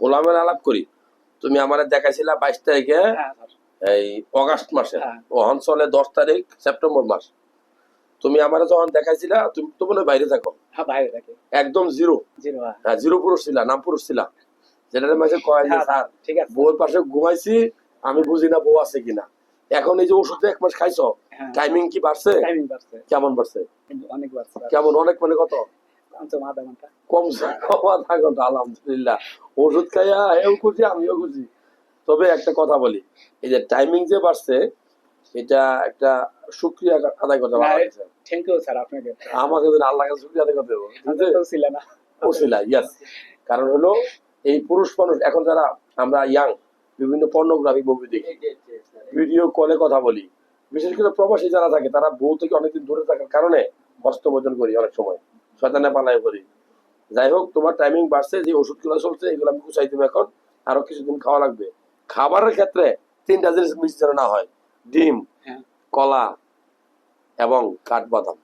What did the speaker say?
খোলামেলা আলাপ করি। তুমি আমার দেখাইছিলা বাইশ তারিখে হ্যাঁ এই অগাস্ট মাসে। হ্যাঁ। ওহন চলে দশ তারিখ সেপ্টেম্বর মাস। তুমি আমার যখন দেখাইছিলা তুমি তো মনে বাইরে থাকো। হ্যাঁ একদম জিরো। জিরো হ্যাঁ। হ্যাঁ জিরো পুরুষ ছিলা নাম পুরুষ ছিলা। যেটা মাঝে কয় যে হ্যাঁ, স্যার বউর পাশে ঘুমাইছি আমি বুঝি না বউ আছে কিনা। এখন এই যে ওষুধ এক মাস খাইছো হ্যাঁ। টাইমিং কি বাড়ছে? কেমন বাড়ছে? অনেক বাড়ছে কেমন অনেক মানে কত? আধা ঘণ্টা কম আধা ঘণ্টা আলহামদুলিল্লাহ। ওষুধ খাইয়া এও খুশি আমিও খুশি। তবে একটা কথা বলি এই যে টাইমিং যে বাড়ছে এটা একটা শুক্রিয়া আদায় করতে লাগছে। থ্যাংক ইউ স্যার আপনাকে। আমাকে যেন আল্লাহ কাছে শুক্রিয়া আদায় করতে হবে। না। ওসিলা ইয়াস কারণ হলো এই পুরুষ মানুষ এখন যারা আমরা ইয়াং বিভিন্ন পর্নোগ্রাফিক মুভি দেখি ভিডিও কলে কথা বলি বিশেষ করে প্রবাসী যারা থাকে তারা বউ থেকে অনেকদিন দূরে থাকার কারণে হস্তমোচন করি অনেক সময়। শয়তানে পালাই করি। যাই হোক তোমার টাইমিং বাড়ছে যে ওষুধ ওষুধগুলো চলছে এগুলো আমি গুছাই দেবো এখন। আরও কিছুদিন খাওয়া লাগবে। খাবারের ক্ষেত্রে তিনটা জিনিস মিস যেন না হয়। ডিম হ্যাঁ। কলা এবং কাঠবাদাম।